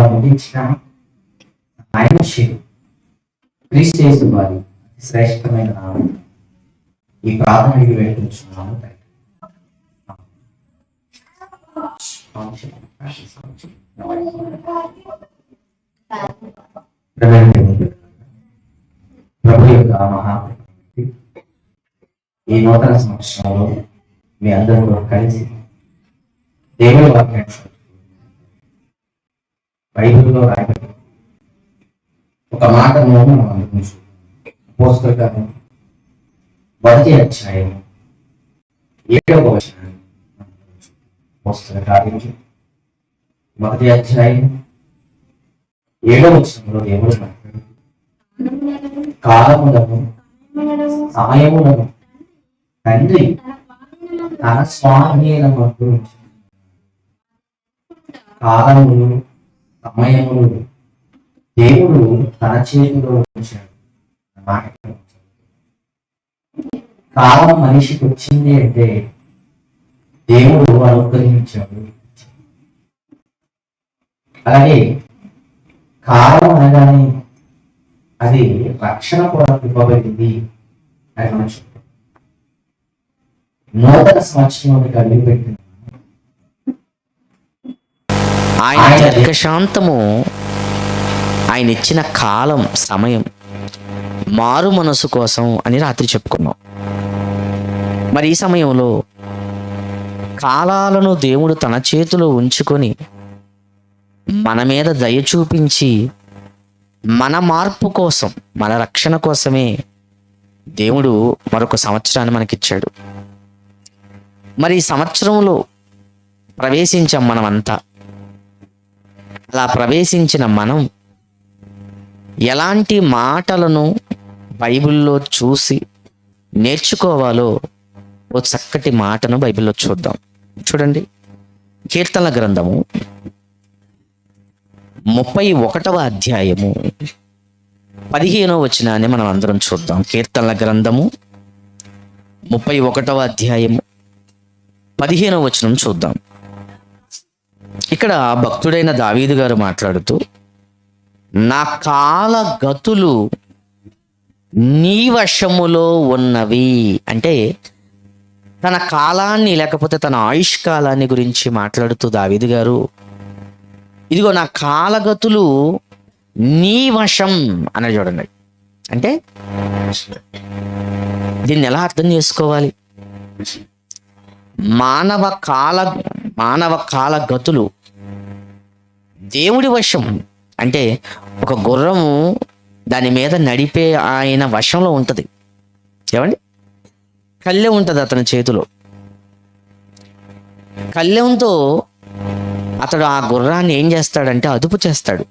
ఇంకా ముగించిన ఆయన శివు క్రీస్తు వారి శ్రేష్టమైన నామం. ఈ ప్రార్థనకి వెళ్తున్నాము ప్రభు యొక్క మహా ఈ నూతన సంవత్సరంలో మీ అందరూ కలిసి దేవుని వాక్యాన్ని బైబిల్లో రాయబడి ఒక మాట మనం అనుకుంటు పోస్తకాలు మొదటి అధ్యాయం ఏడవ వచనం పుస్తక కార్యములు మొదటి అధ్యాయం ఏడవ వచనంలో దేవుడు కాలములను సమయములను తండ్రి తన స్వాధీనమంటూ కాలములు సమయములు దేవుడు తన చేతిలో ఉంచాడు. కాలం మనిషికి వచ్చింది అంటే దేవుడు అనుగ్రహించాడు. అలాగే కాలం అనగానే అది రక్షణ కొరకు ఇవ్వబడింది అని మనం చెప్తాం నూతన కలిగి పెట్టింది ఆయన దీర్ఘశాంతము ఆయన ఇచ్చిన కాలం సమయం మారు మనసు కోసం అని రాత్రి చెప్పుకున్నాం. మరి ఈ సమయంలో కాలాలను దేవుడు తన చేతిలో ఉంచుకొని మన మీద దయ చూపించి మన మార్పు కోసం మన రక్షణ కోసమే దేవుడు మరొక సంవత్సరాన్ని మనకిచ్చాడు. మరి ఈ సంవత్సరంలో ప్రవేశించాం మనమంతా. అలా ప్రవేశించిన మనం ఎలాంటి మాటలను బైబిల్లో చూసి నేర్చుకోవాలో ఓ చక్కటి మాటను బైబిల్లో చూద్దాం. చూడండి. కీర్తనల గ్రంథము ముప్పై ఒకటవ అధ్యాయము పదిహేనవ వచనాన్ని మనం అందరం చూద్దాం. కీర్తనల గ్రంథము ముప్పై ఒకటవ అధ్యాయము పదిహేనవ వచనం చూద్దాం. ఇక్కడ భక్తుడైన దావీదు గారు మాట్లాడుతూ నా కాల గతులు నీ వశములో ఉన్నవి. అంటే తన కాలాన్ని లేకపోతే తన ఆయుష్ కాలాన్ని గురించి మాట్లాడుతూ దావీదు గారు ఇదిగో నా కాలగతులు నీ వశం అని చూడండి. అంటే దీన్ని ఎలా అర్థం చేసుకోవాలి? మానవ కాల మానవ కాలగతులు. దేవుడి వశం అంటే ఒక గుర్రము దాని మీద నడిపే ఆయన వశంలో ఉంటుంది. ఏమండి? కళ్ళె ఉంటుంది అతని చేతిలో. కళ్ళెంతో అతడు ఆ గుర్రాన్ని ఏం చేస్తాడంటే అదుపు చేస్తాడు.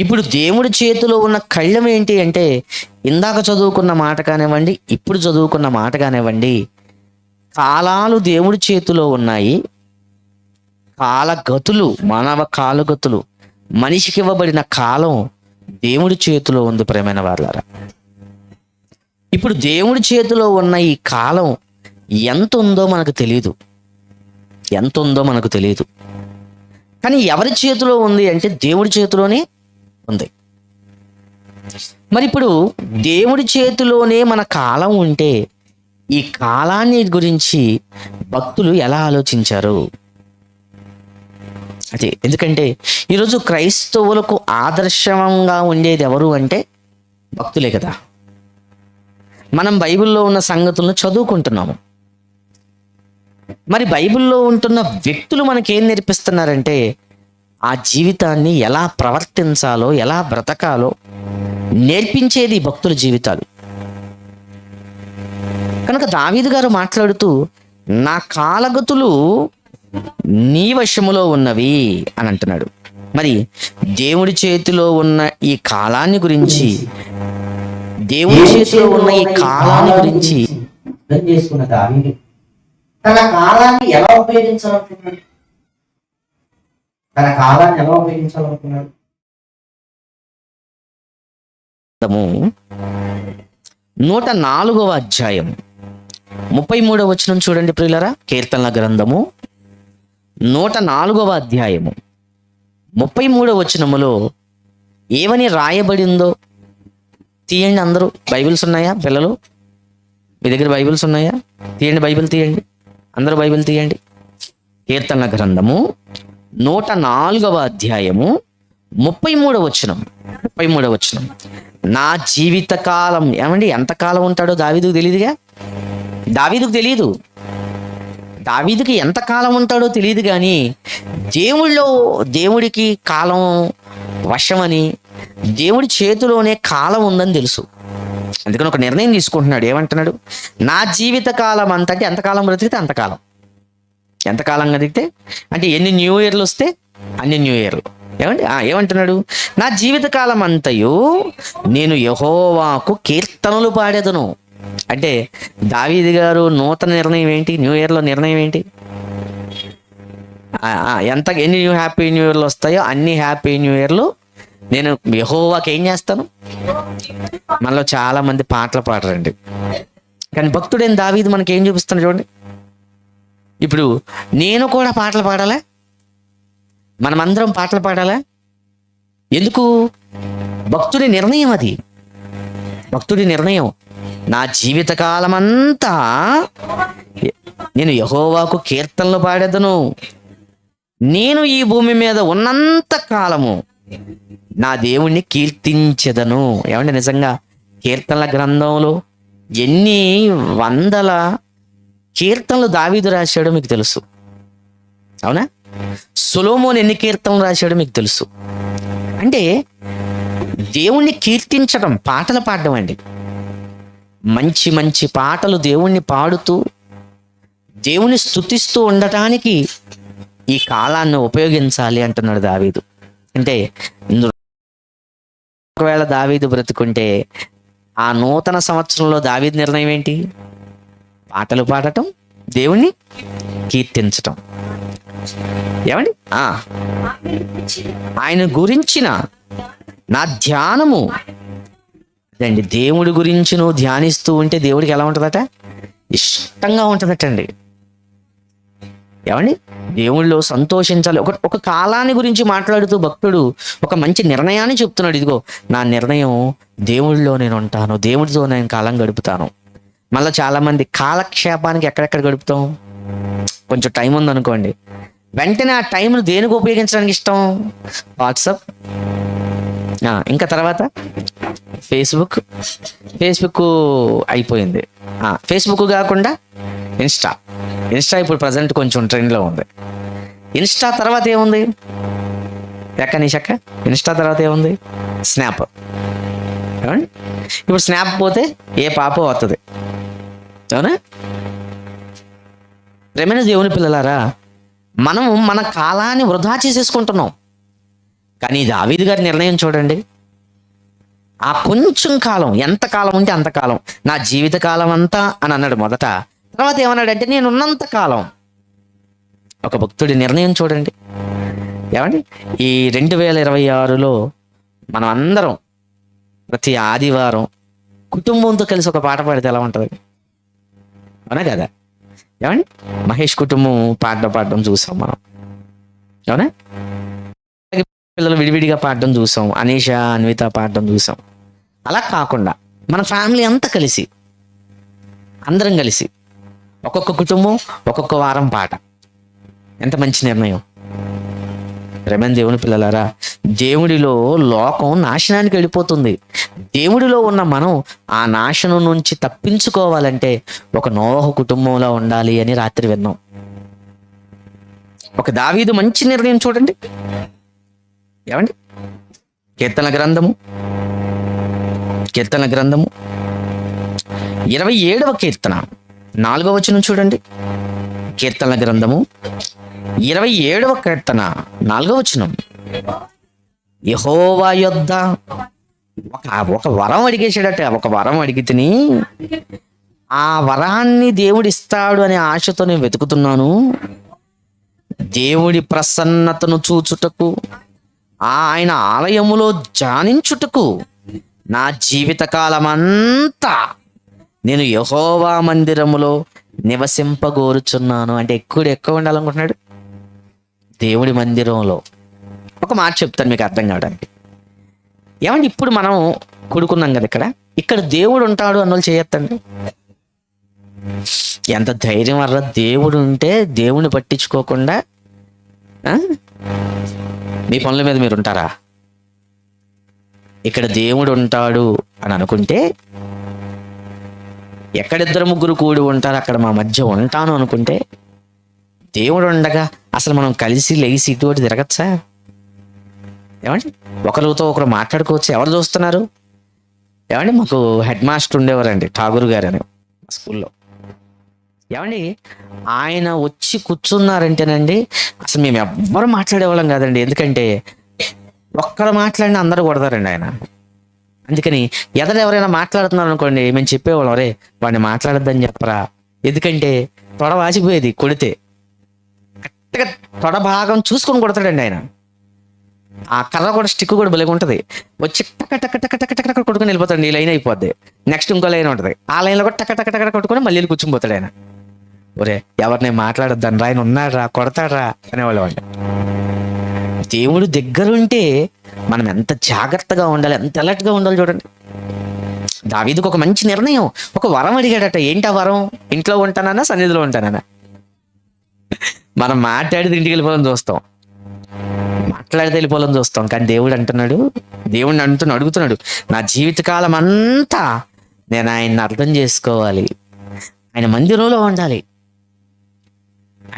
ఇప్పుడు దేవుడి చేతిలో ఉన్న కళ్ళెం ఏంటి అంటే ఇందాక చదువుకున్న మాట కానివ్వండి ఇప్పుడు చదువుకున్న మాట కానివ్వండి కాలాలు దేవుడి చేతిలో ఉన్నాయి. కాలగతులు మానవ కాలగతులు మనిషికి ఇవ్వబడిన కాలం దేవుడి చేతిలో ఉంది ప్రేమైన వాళ్ళారా ఇప్పుడు దేవుడి చేతిలో ఉన్న ఈ కాలం ఎంత ఉందో మనకు తెలియదు ఎంత ఉందో మనకు తెలియదు కానీ ఎవరి చేతిలో ఉంది అంటే దేవుడి చేతిలోనే ఉంది. మరి ఇప్పుడు దేవుడి చేతిలోనే మన కాలం ఉంటే ఈ కాలాన్ని గురించి భక్తులు ఎలా ఆలోచించారు? అదే ఎందుకంటే ఈరోజు క్రైస్తవులకు ఆదర్శంగా ఉండేది ఎవరు అంటే భక్తులే కదా. మనం బైబిల్లో ఉన్న సంగతులను చదువుకుంటున్నాము. మరి బైబిల్లో ఉంటున్న వ్యక్తులు మనకేం నేర్పిస్తున్నారంటే ఆ జీవితాన్ని ఎలా ప్రవర్తించాలో ఎలా బ్రతకాలో నేర్పించేది భక్తుల జీవితాలు. కనుక దావీదు గారు మాట్లాడుతూ నా కాలగతులు నీ వశములో ఉన్నవి అని అంటున్నాడు. మరి దేవుడి చేతిలో ఉన్న ఈ కాలాన్ని గురించి దేవుడి చేతిలో ఉన్న ఈ కాలాన్ని గురించి అర్థం చేసుకున్న దావీదు తన కాలాన్ని ఎలా ఉపయోగించాలనుకున్నాడు? తన కాలాన్ని ఎలా ఉపయోగించాలనుకున్నాడు? నూట నాలుగవ అధ్యాయం ముప్పై మూడవ వచనం చూడండి ప్రియులరా కీర్తనల గ్రంథము నూట నాలుగవ అధ్యాయము. ముప్పై మూడవ వచనములో ఏమని రాయబడిందో తీయండి అందరూ. బైబిల్స్ ఉన్నాయా పిల్లలు? మీ దగ్గర బైబిల్స్ ఉన్నాయా? తీయండి బైబిల్ తీయండి. అందరూ బైబిల్ తీయండి. కీర్తనల గ్రంథము నూట నాలుగవ అధ్యాయము ముప్పై మూడవ వచనం. ముప్పై మూడవ వచనం. నా జీవిత కాలం ఏమండి ఎంతకాలం ఉంటాడో దావిదు తెలియదుగా దావీదుకు తెలియదు దావీదుకి ఎంత కాలం ఉంటాడో తెలియదు కానీ దేవుళ్ళో దేవుడికి కాలం వశమని దేవుడి చేతిలోనే కాలం ఉందని తెలుసు. అందుకని ఒక నిర్ణయం తీసుకుంటున్నాడు. ఏమంటున్నాడు? నా జీవిత కాలం అంతటి ఎంతకాలం బ్రతికితే అంతకాలం ఎంతకాలం బ్రతికితే? అంటే ఎన్ని న్యూ ఇయర్లు వస్తే అన్ని న్యూ ఇయర్లు. ఏమండి? ఏమంటున్నాడు? నా జీవిత కాలం అంతయు నేను యహోవాకు కీర్తనలు పాడేదను. అంటే దావీది గారు నూతన నిర్ణయం ఏంటి? న్యూ ఇయర్లో నిర్ణయం ఏంటి? ఎంత ఎన్ని న్యూ హ్యాపీ న్యూ ఇయర్లు వస్తాయో అన్ని హ్యాపీ న్యూ ఇయర్లు నేను యహోవాకి ఏం చేస్తాను? మనలో చాలా మంది పాటలు పాడరండి. కానీ భక్తుడైన దావీది మనకి ఏం చూపిస్తాను చూడండి. ఇప్పుడు నేను కూడా పాటలు పాడాలా? మనమందరం పాటలు పాడాలా? ఎందుకు? భక్తుడి నిర్ణయం అది. భక్తుడి నిర్ణయం. నా జీవితకాలమంతా నేను యహోవాకు కీర్తనలు పాడేదను. నేను ఈ భూమి మీద ఉన్నంత కాలము నా దేవుణ్ణి కీర్తించదను. ఏమంటే నిజంగా? కీర్తనల గ్రంథంలో ఎన్ని వందల కీర్తనలు దావీదు రాశాడో మీకు తెలుసు. అవునా? సులోమోన్ ఎన్ని కీర్తనలు రాశాడో మీకు తెలుసు. అంటే దేవుణ్ణి కీర్తించడం పాటలు పాడడం అండి. మంచి మంచి పాటలు దేవుణ్ణి పాడుతూ దేవుని స్తుతిస్తూ ఉండటానికి ఈ కాలాన్ని ఉపయోగించాలి అంటున్నాడు దావీదు. అంటే ఒకవేళ దావీదు బ్రతుకుంటే ఆ నూతన సంవత్సరంలో దావీదు నిర్ణయం ఏంటి? పాటలు పాడటం దేవుణ్ణి కీర్తించటం. ఏమండి? ఆ, ఆయన గురించిన నా ధ్యానము అండి దేవుడి గురించి నువ్వు ధ్యానిస్తూ ఉంటే దేవుడికి ఎలా ఉంటుందట? ఇష్టంగా ఉంటుందటండి. ఏమండి? దేవుళ్ళు సంతోషించాలి. ఒక ఒక కాలాన్ని గురించి మాట్లాడుతూ భక్తుడు ఒక మంచి నిర్ణయాన్ని చెప్తున్నాడు. ఇదిగో నా నిర్ణయం దేవుడిలో నేను ఉంటాను. దేవుడితో నేను కాలం గడుపుతాను. మళ్ళీ చాలామంది కాలక్షేపానికి ఎక్కడెక్కడ గడుపుతాం? కొంచెం టైం ఉందనుకోండి. వెంటనే ఆ టైంను దేనికి ఉపయోగించడానికి ఇష్టం? వాట్సాప్. ఆ, ఇంకా తర్వాత? ఫేస్బుక్ ఫేస్బుక్ అయిపోయింది. ఆ, ఫేస్బుక్ కాకుండా ఇన్స్టా ఇన్స్టా ఇప్పుడు ప్రజెంట్ కొంచెం ట్రెండ్లో ఉంది. ఇన్స్టా తర్వాత ఏముంది? ఎక్క నీ చెక్క? ఇన్స్టా తర్వాత ఏముంది? స్నాప్ ఏమండి? ఇప్పుడు స్నాప్ పోతే ఏ పాప వస్తుంది అవునా? ప్రేమైన దేవుని పిల్లలారా మనం మన కాలాన్ని వృధా చేసేసుకుంటున్నాం. కానీ దావీదు గారి నిర్ణయం చూడండి. ఆ కొంచెం కాలం ఎంత కాలం ఉంటే అంత కాలం. నా జీవిత కాలం అంతా అని అన్నాడు మొదట. తర్వాత ఏమన్నాడంటే నేను ఉన్నంత కాలం. ఒక భక్తుడి నిర్ణయం చూడండి. ఏమండి? ఈ రెండు వేల ఇరవై ఆరులో మనం అందరం ప్రతి ఆదివారం కుటుంబంతో కలిసి ఒక పాట పాడితే ఎలా ఉంటుంది? అవునా కదా? ఏమండి? మహేష్ కుటుంబం పాట పాడడం చూసాం మనం. అవునా? పిల్లలు విడివిడిగా పాడడం చూసాం. అనీష అన్విత పాడడం చూసాం. అలా కాకుండా మన ఫ్యామిలీ అంతా కలిసి అందరం కలిసి ఒక్కొక్క కుటుంబం ఒక్కొక్క వారం పాట. ఎంత మంచి నిర్ణయం. రమణ దేవుని పిల్లలారా దేవుడిలో లోకం నాశనానికి వెళ్ళిపోతుంది. దేవుడిలో ఉన్న మనం ఆ నాశనం నుంచి తప్పించుకోవాలంటే ఒక నోహ కుటుంబంలో ఉండాలి అని రాత్రి విన్నాం. ఒక దావీదు మంచి నిర్ణయం చూడండి. ఏమండి? కీర్తన గ్రంథము కీర్తన గ్రంథము. ఇరవై ఏడవ కీర్తన. నాలుగవ వచనం చూడండి. కీర్తన గ్రంథము. ఇరవై ఏడవ కీర్తన. నాలుగవ వచనం. యహోవా యొద్ద. ఒక ఒక వరం అడిగేసాడట ఒక వరం అడిగితిని ఆ వరాన్ని దేవుడిస్తాడు అనే ఆశతో నేను వెతుకుతున్నాను. దేవుడి ప్రసన్నతను చూచుటకు ఆయన ఆలయములో జానించుటకు నా జీవితకాలమంతా నేను యహోవా మందిరములో నివసింపగోరుచున్నాను. అంటే ఎక్కువ ఎక్కువ ఉండాలనుకుంటున్నాడు? దేవుడి మందిరంలో. ఒక మాట చెప్తాను మీకు అర్థం కావడానికి. ఏమండి ఇప్పుడు మనం కూడుకున్నాం కదా ఇక్కడ. ఇక్కడ దేవుడు ఉంటాడు అన్నోళ్ళు చేయొద్దండి. ఎంత ధైర్యం వల్ల దేవుడు ఉంటే దేవుని పట్టించుకోకుండా మీ పనుల మీద మీరు ఉంటారా ఇక్కడ దేవుడు ఉంటాడు అని అనుకుంటే ఎక్కడిద్దరు ముగ్గురు కూడి ఉంటారు అక్కడ మా మధ్య ఉంటాను అనుకుంటే దేవుడు ఉండగా అసలు మనం కలిసి లేచి ఇటువంటి తిరగచ్చా? ఏమండి? ఒకరితో ఒకరు మాట్లాడుకోవచ్చు. ఎవరు చూస్తున్నారు? ఏమండి? మాకు హెడ్ మాస్టర్ ఉండేవారండి ఠాగూర్ గారు అని స్కూల్లో. ఏమండి? ఆయన వచ్చి కూర్చున్నారంటేనండి అసలు మేము ఎవ్వరు మాట్లాడేవాళ్ళం కాదండి. ఎందుకంటే ఒక్కరు మాట్లాడిన అందరూ కొడతారండి ఆయన. అందుకని ఎదరు ఎవరైనా మాట్లాడుతున్నారు అనుకోండి మేము చెప్పేవాళ్ళం రే వాడిని మాట్లాడొద్దని చెప్పరా? ఎందుకంటే తొడ వాచిపోయేది కొడితే. కరెక్ట్గా తొడ భాగం చూసుకొని కొడతాడండి ఆయన. ఆ కర్ర కూడా స్టిక్ కూడా భలే ఉంటుంది. వచ్చి టక టక టక టక టక టక కొట్టుకొని వెళ్ళిపోతాడు ఈ లైన్ అయిపోద్ది. నెక్స్ట్ ఇంకో లైన్ ఉంటుంది. ఆ లైన్లో కూడా టక టక టక కొట్టుకొని మళ్ళీ వెళ్ళి కూర్చుని పోతాడు ఆయన. ఒరే ఎవరిని మాట్లాడొద్దని ఆయన కొడతాడు రా అనేవాళ్ళు వాళ్ళు దేవుడు దగ్గరుంటే మనం ఎంత జాగ్రత్తగా ఉండాలి ఎంత అలర్ట్గా ఉండాలి చూడండి. దావీదుకు ఒక మంచి నిర్ణయం. ఒక వరం అడిగాడట ఏంటి ఆ వరం? ఇంట్లో ఉంటానన్నా సన్నిధిలో ఉంటానన్నా? మనం మాట్లాడితే ఇంటికి వెళ్ళిపోవాలని చూస్తాం. మాట్లాడితే వెళ్ళిపోవాలని చూస్తాం. కానీ దేవుడు అంటున్నాడు దేవుడిని అంటున్నాడు అడుగుతున్నాడు నా జీవితకాలం అంతా నేను ఆయన్ని అర్థం చేసుకోవాలి. ఆయన మందిరంలో ఉండాలి.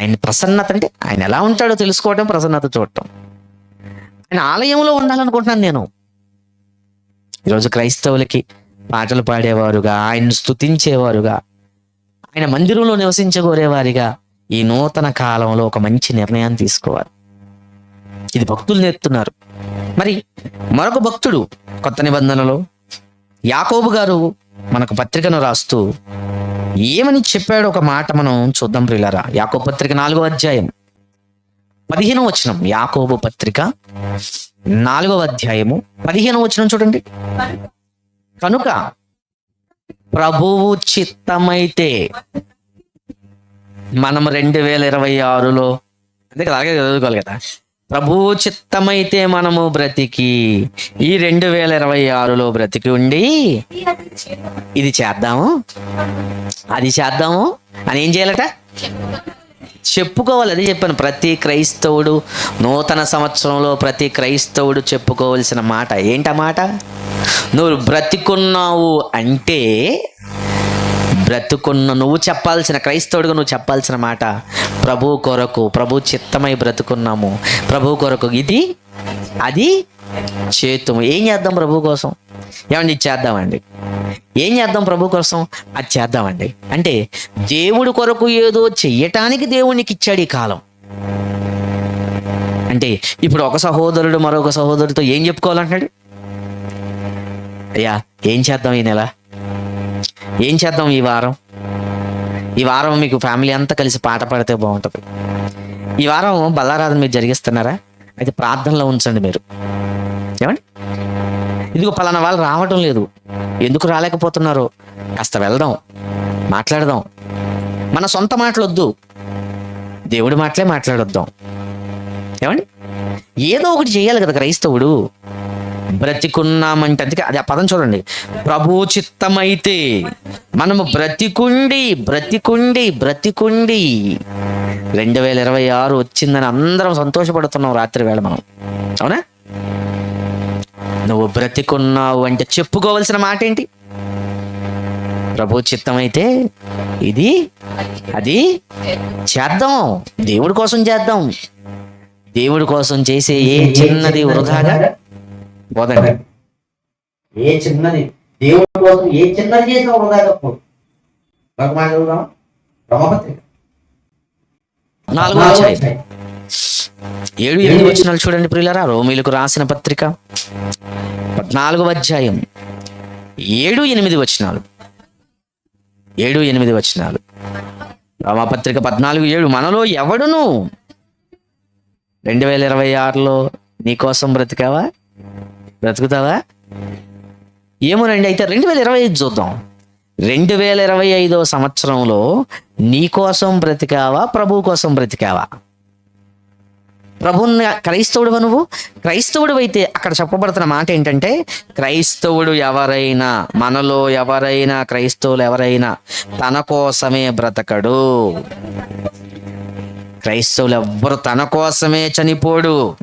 ఆయన ప్రసన్నత అంటే ఆయన ఎలా ఉంటాడో తెలుసుకోవటం ప్రసన్నత చూడటం. ఆయన ఆలయంలో ఉండాలనుకుంటున్నాను నేను. ఈరోజు క్రైస్తవులకి పాటలు పాడేవారుగా ఆయనను స్తుతించేవారుగా ఆయన మందిరంలో నివసించగోరేవారిగా ఈ నూతన కాలంలో ఒక మంచి నిర్ణయాన్ని తీసుకోవాలి. ఇది భక్తులు నేర్తున్నారు మరి మరొక భక్తుడు కొత్త నిబంధనలో యాకోబు గారు మనకు పత్రికను రాస్తూ ఏమని చెప్పాడు ఒక మాట మనం చూద్దాం ప్రియులారా? యాకోబు పత్రిక నాలుగో అధ్యాయం. పదిహేను వచనం యాకోబు పత్రిక నాలుగవ అధ్యాయము. పదిహేను వచనం చూడండి. కనుక ప్రభువు చిత్తమైతే మనం రెండు వేల ఇరవై ఆరులో అంతే కదా అలాగే చదువుకోవాలి కదా. ప్రభువు చిత్తమైతే మనము బ్రతికి ఈ రెండు వేల ఇరవై ఆరులో బ్రతికి ఉండి ఇది చేద్దాము. అది చేద్దాము. అని ఏం చేయాలట? చెప్పుకోవాలి అదే చెప్పాను. ప్రతి క్రైస్తవుడు నూతన సంవత్సరంలో ప్రతి క్రైస్తవుడు చెప్పుకోవలసిన మాట ఏంట మాట? నువ్వు బ్రతికున్నావు అంటే బ్రతుకున్న నువ్వు చెప్పాల్సిన క్రైస్తవుడిగా నువ్వు చెప్పాల్సిన మాట. ప్రభు కొరకు ప్రభు చిత్తమై బ్రతుకున్నాము. ప్రభు కొరకు ఇది అది చేతుము. ఏం చేద్దాం ప్రభు కోసం? ఏమండి చేద్దామండి. ఏం చేద్దాం ప్రభు కోసం? అది చేద్దామండి. అంటే దేవుడి కొరకు ఏదో చెయ్యటానికి దేవునికి ఇచ్చాడు ఈ కాలం. అంటే ఇప్పుడు ఒక సహోదరుడు మరొక సహోదరుడితో ఏం చెప్పుకోవాలంటున్నాడు? అయ్యా ఏం చేద్దాం ఈ నెల? ఏం చేద్దాం ఈ వారం? ఈ వారం మీకు ఫ్యామిలీ అంతా కలిసి పాట పాడితే బాగుంటుంది. ఈ వారం బల్లారాధన మీరు జరిగిస్తున్నారా? అయితే ప్రార్థనలో ఉంచండి మీరు. ఏమండి? ఇదిగో పలానా వాళ్ళు రావటం లేదు. ఎందుకు రాలేకపోతున్నారో? కాస్త వెళ్దాం. మాట్లాడదాం. మన సొంత మాటలు వద్దు దేవుడి మాటలే మాట్లాడొద్దాం. ఏమండి? ఏదో ఒకటి చేయాలి కదా క్రైస్తవుడు. బ్రతికున్నామంటే అందుకే అది ఆ పదం చూడండి. ప్రభు చిత్తమైతే మనము బ్రతికుండి బ్రతికుండి బ్రతికుండి. రెండు వేల ఇరవై ఆరు వచ్చిందని అందరం సంతోషపడుతున్నాం రాత్రి వేళ మనం. అవునా? నువ్వు బ్రతికున్నావు అంటే చెప్పుకోవలసిన మాట ఏంటి? ప్రభు చిత్తమైతే ఇది అది చేద్దాం. దేవుడి కోసం చేద్దాం. దేవుడి కోసం చేసే ఏ చిన్నది వృధాగా? పోదండి ఏ చిన్నది? దేవుడి కోసం ఏ చిన్నది చేసినా వృధా తప్పు ఒక మాట చదువుదాం బ్రహ్మపత్రిక. నాలుగో అధ్యాయం. ఏడు ఎనిమిది వచనాలు చూడండి ప్రియులరా. రోమిలకు రాసిన పత్రిక. పద్నాలుగో అధ్యాయం. ఏడు ఎనిమిది వచనాలు. ఏడు ఎనిమిది వచనాలు. రోమపత్రిక పద్నాలుగు ఏడు. మనలో ఎవడును? రెండు వేల ఇరవై ఆరులో నీకోసం బ్రతికావా? బ్రతుకుతావా? ఏమోనండి అయితే రెండు వేల ఇరవై ఐదు చూద్దాం. రెండు వేల ఇరవై ఐదో సంవత్సరంలో నీ కోసం బ్రతికావా ప్రభు కోసం బ్రతికావా? ప్రభుని క్రైస్తవుడు నువ్వు? క్రైస్తవుడు అయితే అక్కడ చెప్పబడుతున్న మాట ఏంటంటే క్రైస్తవుడు ఎవరైనా మనలో ఎవరైనా క్రైస్తవులు ఎవరైనా తన కోసమే బ్రతకడు. క్రైస్తవులు ఎవ్వరు తన కోసమే చనిపోడు.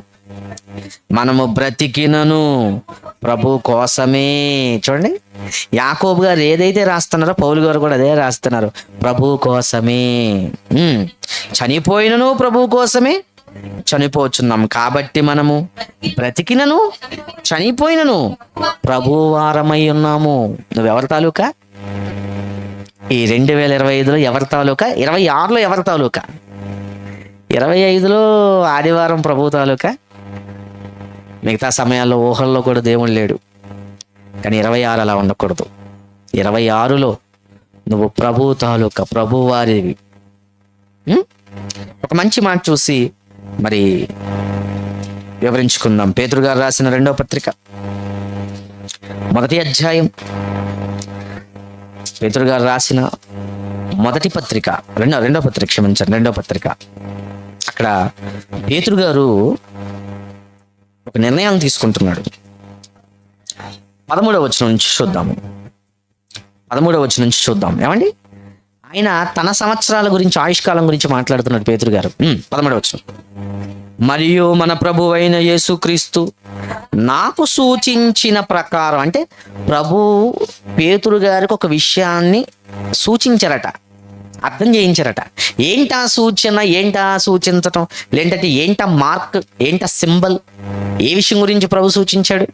మనము బ్రతికినను ప్రభు కోసమే. చూడండి. యాకోబు గారు ఏదైతే రాస్తున్నారో పౌలు గారు కూడా అదే రాస్తున్నారు. ప్రభు కోసమే. చనిపోయినను ప్రభు కోసమే చనిపోచున్నాం. కాబట్టి మనము బ్రతికినను చనిపోయినను ప్రభు వారమై ఉన్నాము. నువ్వెవరి తాలూకా? ఈ రెండు వేల ఇరవై ఐదులో ఎవరి తాలూకా? ఇరవై ఆరులో ఎవరి తాలూకా? ఇరవై ఐదులో ఆదివారం ప్రభు తాలూకా? మిగతా సమయాల్లో ఊహల్లో కూడా దేవుడు లేడు. కానీ ఇరవై ఆరు అలా ఉండకూడదు. ఇరవై ఆరులో నువ్వు ప్రభు తాలూకా ప్రభు వారివి. ఒక మంచి మాట చూసి మరి వివరించుకుందాం. పేతురు గారు రాసిన రెండో పత్రిక. మొదటి అధ్యాయం. పేతురు గారు రాసిన మొదటి పత్రిక. రెండో రెండో పత్రిక క్షమించండి రెండో పత్రిక. అక్కడ పేతురు గారు ఒక నిర్ణయం తీసుకుంటున్నాడు. పదమూడవ వచ్చిన నుంచి చూద్దాము పదమూడవ వచ్చిన నుంచి చూద్దాం. ఏమండి? ఆయన తన సంవత్సరాల గురించి ఆయుష్కాలం గురించి మాట్లాడుతున్నాడు పేతురు గారు. పదమూడవ వచ్చిన మరియు మన ప్రభు అయిన యేసుక్రీస్తు నాకు సూచించిన ప్రకారం అంటే ప్రభు పేతురు గారికి ఒక విషయాన్ని సూచించారట. అర్థం చేయించారట. ఏంటా సూచన? ఏంటా సూచించటం? లేదంటే ఏంటా మార్క్? ఏంటా సింబల్? ఏ విషయం గురించి ప్రభు సూచించాడు?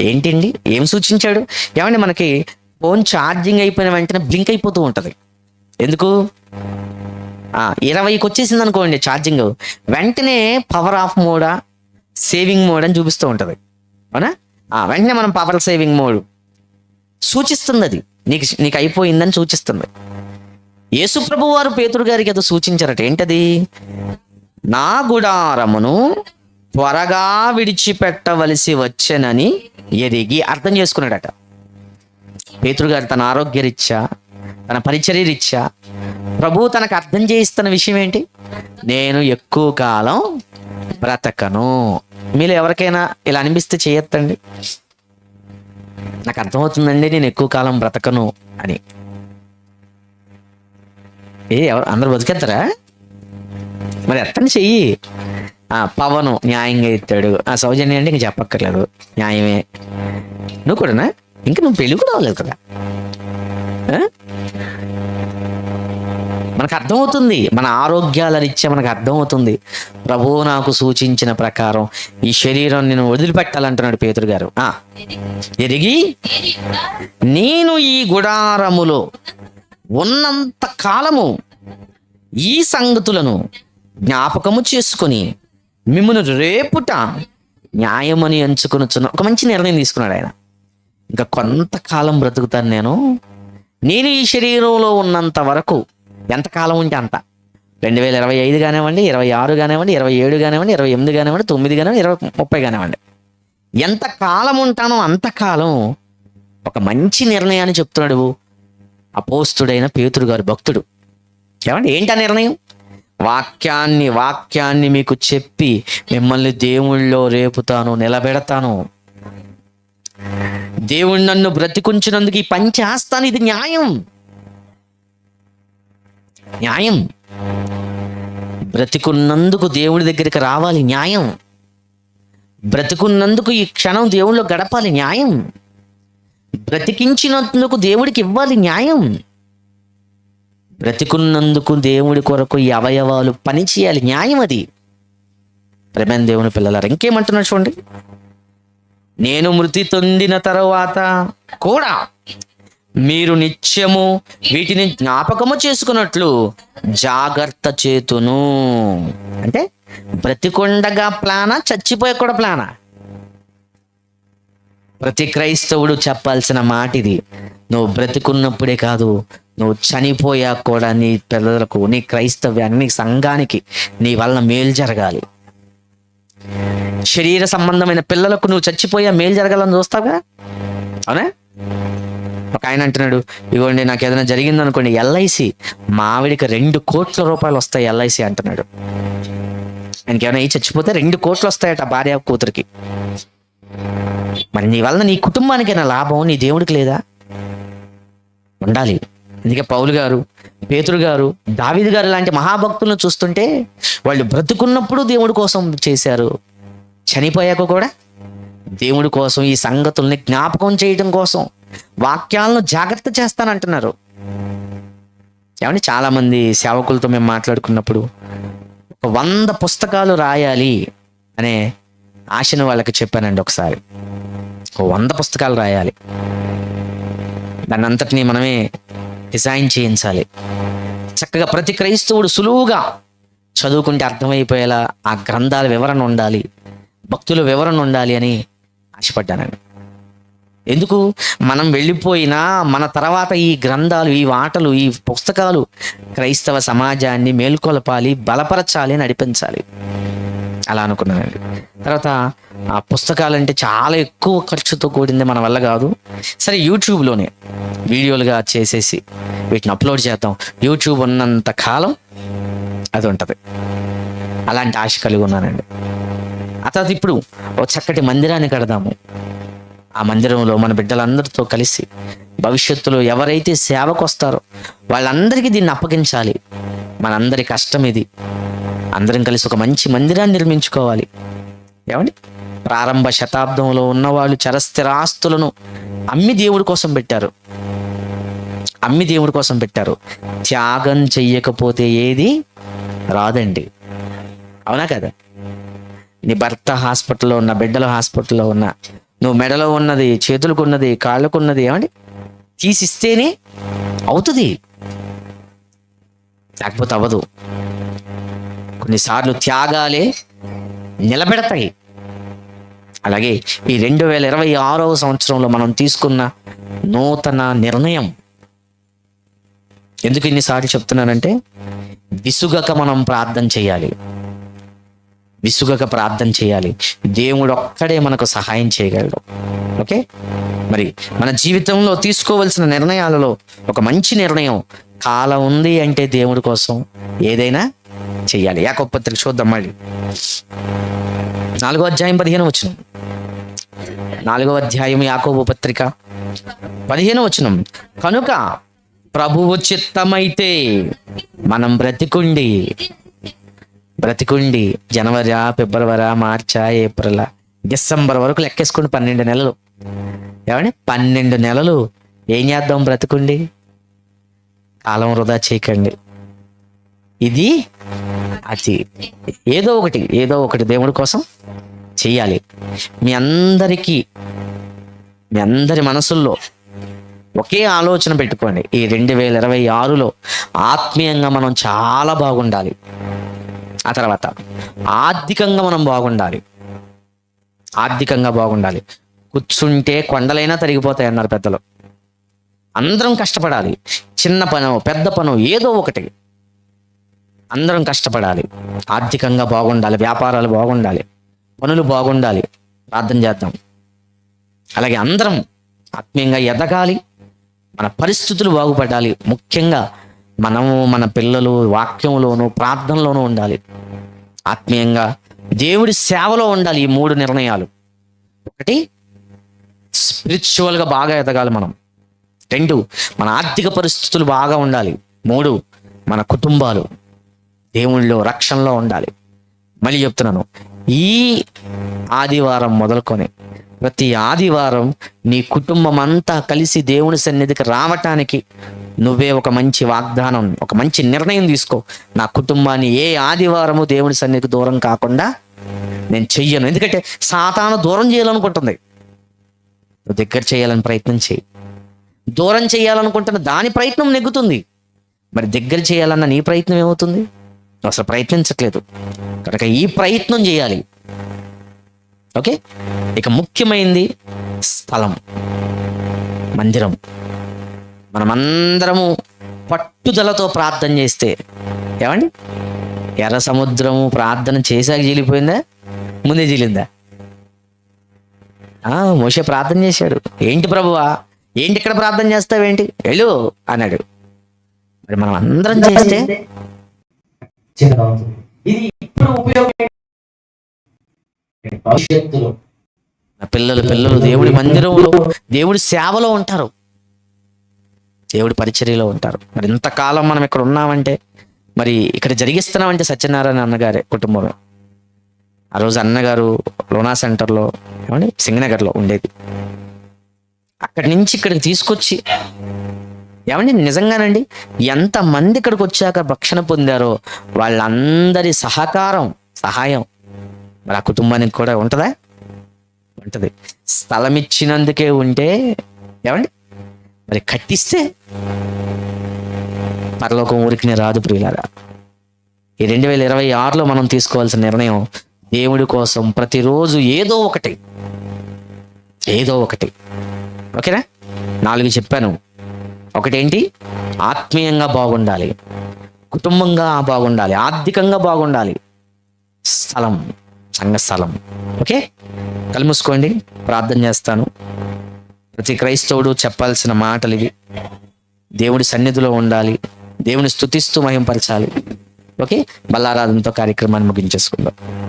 ఏంటండి? ఏం సూచించాడు? ఏమండి మనకి ఫోన్ ఛార్జింగ్ అయిపోయిన వెంటనే బ్లింక్ అయిపోతూ ఉంటుంది. ఎందుకు? ఇరవైకి వచ్చేసింది అనుకోండి ఛార్జింగ్. వెంటనే పవర్ ఆఫ్ మోడా సేవింగ్ మోడ్ అని చూపిస్తూ ఉంటుంది. అవునా? వెంటనే మనం పవర్ సేవింగ్ మోడ్. సూచిస్తుంది అది. నీకు నీకు అయిపోయిందని సూచిస్తుంది. యేసుప్రభు వారు పేతురు గారికి అది సూచించారట. ఏంటది? నా గుడారమును త్వరగా విడిచిపెట్టవలసి వచ్చెనని ఎరిగి అర్థం చేసుకున్నాడట. పేతురు గారు తన ఆరోగ్యరీత్యా తన పరిచర్య రీత్యా ప్రభు తనకు అర్థం చేయిస్తున్న విషయం ఏంటి? నేను ఎక్కువ కాలం బ్రతకను. మీరు ఎవరికైనా ఇలా అనిపిస్తే చేయొద్దండి నాకు అర్థమవుతుందండి నేను ఎక్కువ కాలం బ్రతకను అని. ఏ ఎవరు? అందరు బతికేస్తారా? మరి ఎట్టని చెయ్యి. ఆ పవను న్యాయంగా ఇస్తాడు ఆ సౌజన్య అంటే ఇంక చెప్పక్కర్లేదు. న్యాయమే. నువ్వు కూడానా? ఇంకా నువ్వు పెళ్ళి కూడా అవ్వలేదు కదా? మనకు అర్థమవుతుంది. మన ఆరోగ్యాల రీత్యా మనకు అర్థమవుతుంది. ప్రభువు నాకు సూచించిన ప్రకారం ఈ శరీరం నేను వదిలిపెట్టాలంటున్నాడు పేతురు గారు. ఆ. ఎరిగి నేను ఈ గుడారములో ఉన్నంత కాలము ఈ సంగతులను జ్ఞాపకము చేసుకొని మిమ్మల్ని రేపుట న్యాయమని ఎంచుకొనుచున్న ఒక మంచి నిర్ణయం తీసుకున్నాడు ఆయన. ఇంకా కొంతకాలం బ్రతుకుతాను నేను. నేను ఈ శరీరంలో ఉన్నంత వరకు ఎంతకాలం ఉంటే అంత. రెండు వేల ఇరవై ఐదు కానివ్వండి ఇరవై ఆరు కానివ్వండి ఇరవై ఏడు కానివ్వండి ఇరవై ఎనిమిది కానివ్వండి తొమ్మిది కానివ్వండి ఇరవై ముప్పై కానివ్వండి. ఎంత కాలం ఉంటానో అంతకాలం ఒక మంచి నిర్ణయాన్ని చెప్తున్నాడు అపోస్తుడైన పేతుడు గారు భక్తుడు. ఏమండి? ఏంటి నిర్ణయం? వాక్యాన్ని వాక్యాన్ని మీకు చెప్పి మిమ్మల్ని దేవుళ్ళో రేపుతాను నిలబెడతాను. దేవుడు నన్ను బ్రతికుంచినందుకు ఈ పని చేస్తాను ఇది న్యాయం. న్యాయం. బ్రతికున్నందుకు దేవుడి దగ్గరికి రావాలి న్యాయం. బ్రతికున్నందుకు ఈ క్షణం దేవుళ్ళు గడపాలి న్యాయం. బ్రతికించినందుకు దేవుడికి ఇవ్వాలి న్యాయం. బ్రతికున్నందుకు దేవుడి కొరకు ఈ అవయవాలు పని చేయాలి న్యాయం అది. ప్రేమైన దేవుని పిల్లలారు ఇంకేమంటున్నారు చూడండి. నేను మృతి తొందిన తర్వాత కూడా మీరు నిత్యము వీటిని జ్ఞాపకము చేసుకున్నట్లు జాగ్రత్త చేతును. అంటే బ్రతికొండగా ప్లానా చచ్చిపోయే కూడా ప్లానా? ప్రతి క్రైస్తవుడు చెప్పాల్సిన మాట ఇది నువ్వు బ్రతికున్నప్పుడే కాదు నువ్వు చనిపోయాక కూడా నీ పిల్లలకు నీ క్రైస్తవ్యానికి నీ సంఘానికి నీ వలన మేలు జరగాలి. శరీర సంబంధమైన పిల్లలకు నువ్వు చచ్చిపోయా మేలు జరగాలని చూస్తావుగా? అవునా? ఒక ఆయన అంటున్నాడు ఇగోండి నాకు ఏదైనా జరిగింది అనుకోండి ఎల్ఐసి మా ఆవిడికి రెండు కోట్ల రూపాయలు వస్తాయి ఎల్ఐసి అంటున్నాడు. ఆయనకి ఏమైనా అయ్యి చచ్చిపోతే రెండు కోట్లు వస్తాయట భార్య కూతురికి. మరి నీ వలన నీ కుటుంబానికైనా లాభం నీ దేవుడికి లేదా? ఉండాలి. అందుకే పౌలు గారు పేతురు గారు దావిది గారు లాంటి మహాభక్తులను చూస్తుంటే వాళ్ళు బ్రతుకున్నప్పుడు దేవుడి కోసం చేశారు. చనిపోయాక కూడా దేవుడి కోసం ఈ సంగతుల్ని జ్ఞాపకం చేయడం కోసం వాక్యాలను జాగ్రత్త చేస్తానంటున్నారు. ఏమంటే చాలామంది సేవకులతో మేము మాట్లాడుకున్నప్పుడు ఒక వంద పుస్తకాలు రాయాలి అనే ఆశను వాళ్ళకి చెప్పానండి ఒకసారి. ఓ వంద పుస్తకాలు రాయాలి. దాన్ని అంతటినీ మనమే డిజైన్ చేయించాలి. చక్కగా ప్రతి క్రైస్తవుడు సులువుగా చదువుకుంటే అర్థమైపోయేలా ఆ గ్రంథాల వివరణ ఉండాలి భక్తుల వివరణ ఉండాలి అని ఆశపడ్డానండి. ఎందుకు? మనం వెళ్ళిపోయినా మన తర్వాత ఈ గ్రంథాలు ఈ వాటలు ఈ పుస్తకాలు క్రైస్తవ సమాజాన్ని మేల్కొలపాలి బలపరచాలి నడిపించాలి. అలా అనుకున్నానండి. తర్వాత ఆ పుస్తకాలు అంటే చాలా ఎక్కువ ఖర్చుతో కూడింది మన వల్ల కాదు. సరే యూట్యూబ్లోనే వీడియోలుగా చేసేసి వీటిని అప్లోడ్ చేద్దాం. యూట్యూబ్ ఉన్నంత కాలం అది ఉంటుంది. అలాంటి ఆశ కలిగి ఉన్నానండి. ఆ తర్వాత ఇప్పుడు ఒక చక్కటి మందిరాన్ని కడదాము. ఆ మందిరంలో మన బిడ్డలందరితో కలిసి భవిష్యత్తులో ఎవరైతే సేవకు వస్తారో వాళ్ళందరికీ దీన్ని అప్పగించాలి. మనందరి కష్టం ఇది. అందరం కలిసి ఒక మంచి మందిరాన్ని నిర్మించుకోవాలి. ఏమండి? ప్రారంభ శతాబ్దంలో ఉన్నవాళ్ళు చరస్థిరాస్తులను అమ్మి దేవుడి కోసం పెట్టారు. అమ్మి దేవుడి కోసం పెట్టారు. త్యాగం చెయ్యకపోతే ఏది రాదండి. అవునా కదా? నీ భర్త హాస్పిటల్లో ఉన్న బిడ్డల హాస్పిటల్లో ఉన్న నువ్వు మెడలో ఉన్నది చేతులకు ఉన్నది కాళ్ళకు ఉన్నది ఏమండి? తీసిస్తేనే అవుతుంది. లేకపోతే అవ్వదు. కొన్నిసార్లు త్యాగాలే నిలబెడతాయి. అలాగే ఈ రెండు వేల ఇరవై ఆరవ సంవత్సరంలో మనం తీసుకున్న నూతన నిర్ణయం. ఎందుకు ఇన్నిసార్లు చెప్తున్నానంటే విసుగక మనం ప్రార్థన చేయాలి. విసుగక ప్రార్థన చేయాలి. దేవుడు ఒక్కడే మనకు సహాయం చేయగలడు. ఓకే? మరి మన జీవితంలో తీసుకోవలసిన నిర్ణయాలలో ఒక మంచి నిర్ణయం కాలం ఉంది అంటే దేవుడి కోసం ఏదైనా చెయ్యాలి. యాకబ్ పత్రిక చూద్దాం మళ్ళీ. నాలుగో అధ్యాయం పదిహేను వచ్చిన నాలుగో అధ్యాయం యాకోబు పత్రిక పదిహేను వచనం. కనుక ప్రభువు చిత్తమైతే మనం బ్రతికుండి బ్రతికుండి జనవరి ఫిబ్రవరి మార్చా ఏప్రిల్ డిసెంబర్ వరకు లెక్కేసుకోండి పన్నెండు నెలలు. ఏమండి? పన్నెండు నెలలు ఏం చేద్దాం బ్రతికుండి? కాలం వృధా చేయకండి. ఇది అది ఏదో ఒకటి ఏదో ఒకటి దేవుడి కోసం చేయాలి మీ అందరికీ మీ అందరి మనసుల్లో ఒకే ఆలోచన పెట్టుకోండి. ఈ రెండు వేల ఇరవై ఆరులో ఆత్మీయంగా మనం చాలా బాగుండాలి. ఆ తర్వాత ఆర్థికంగా మనం బాగుండాలి. ఆర్థికంగా బాగుండాలి. కూర్చుంటే కొండలైనా తరిగిపోతాయి అన్నారు పెద్దలు. అందరం కష్టపడాలి. చిన్న పను పెద్ద పను ఏదో ఒకటి. అందరం కష్టపడాలి. ఆర్థికంగా బాగుండాలి వ్యాపారాలు బాగుండాలి పనులు బాగుండాలి ప్రార్థన చేద్దాం. అలాగే అందరం ఆత్మీయంగా ఎదగాలి మన పరిస్థితులు బాగుపడాలి ముఖ్యంగా మనము మన పిల్లలు వాక్యంలోనూ ప్రార్థనలోనూ ఉండాలి. ఆత్మీయంగా దేవుడి సేవలో ఉండాలి ఈ మూడు నిర్ణయాలు. ఒకటి స్పిరిచువల్గా బాగా ఎదగాలి మనం. రెండు మన ఆర్థిక పరిస్థితులు బాగా ఉండాలి. మూడు మన కుటుంబాలు. దేవుళ్ళు రక్షణలో ఉండాలి. మళ్ళీ చెప్తున్నాను. ఈ ఆదివారం మొదలుకొని ప్రతి ఆదివారం నీ కుటుంబం అంతా కలిసి దేవుని సన్నిధికి రావటానికి నువ్వే ఒక మంచి వాగ్దానం ఒక మంచి నిర్ణయం తీసుకో. నా కుటుంబాన్ని ఏ ఆదివారము దేవుని సన్నిధికి దూరం కాకుండా నేను చెయ్యను. ఎందుకంటే సాతాను దూరం చేయాలనుకుంటుంది. నువ్వు దగ్గర చేయాలని ప్రయత్నం చేయి. దూరం చేయాలనుకుంటున్న దాని ప్రయత్నం నెగ్గుతుంది. మరి దగ్గర చేయాలన్న నీ ప్రయత్నం ఏమవుతుంది? అసలు ప్రయత్నించట్లేదు. కనుక ఈ ప్రయత్నం చేయాలి. ఓకే? ఇక ముఖ్యమైనది స్థలం. మందిరం. మనమందరము పట్టుదలతో ప్రార్థన చేస్తే ఏమండి? ఎర్ర సముద్రము ప్రార్థన చేశాక జీలిపోయిందా? ముందే జీలిందా? ఆ ప్రార్థన చేశాడు. ఏంటి ప్రభువా? ఏంటి ఇక్కడ ప్రార్థన చేస్తావేంటి? వెళ్ళు అన్నాడు. మరి మనం అందరం చేస్తే చిన్నదవుతుంది ఇది ఇప్పుడు ఉపయోగం భవిష్యత్తులో. నా పిల్లలు పిల్లలు దేవుడి మందిరంలో దేవుడి సేవలో ఉంటారు. దేవుడి పరిచర్యలో ఉంటారు. మరి ఇంతకాలం మనం ఇక్కడ ఉన్నామంటే మరి ఇక్కడ జరిగిస్తున్నామంటే సత్యనారాయణ అన్నగారే కుటుంబం. ఆ రోజు అన్నగారు లోనా సెంటర్లో ఏమంటే సింగనగర్లో ఉండేది. అక్కడి నుంచి ఇక్కడికి తీసుకొచ్చి ఏమండి? నిజంగానండి? ఎంతమంది ఇక్కడికి వచ్చాక రక్షణ పొందారో వాళ్ళందరి సహకారం సహాయం మరి ఆ కుటుంబానికి కూడా ఉంటుందా? ఉంటది. స్థలం ఇచ్చినందుకే ఉంటే ఏమండి? మరి కట్టిస్తే పరలోకం ఊరికి రాదు ప్రియులారా. ఈ రెండు వేల ఇరవై ఆరులో మనం తీసుకోవాల్సిన నిర్ణయం దేవుడి కోసం ప్రతిరోజు ఏదో ఒకటి. ఏదో ఒకటి. ఓకేనా? నాలుగు చెప్పాను. ఒకటేంటి? ఆత్మీయంగా బాగుండాలి. కుటుంబంగా బాగుండాలి. ఆర్థికంగా బాగుండాలి. స్థలం. సంఘ స్థలం. ఓకే? కళ్ళు ప్రార్థన చేస్తాను. ప్రతి క్రైస్తవుడు చెప్పాల్సిన మాటలు ఇవి. దేవుడి సన్నిధిలో ఉండాలి. దేవుని స్థుతిస్తూ మహింపరచాలి. ఓకే? బల్లారాధనతో కార్యక్రమాన్ని ముగించేసుకుందాం.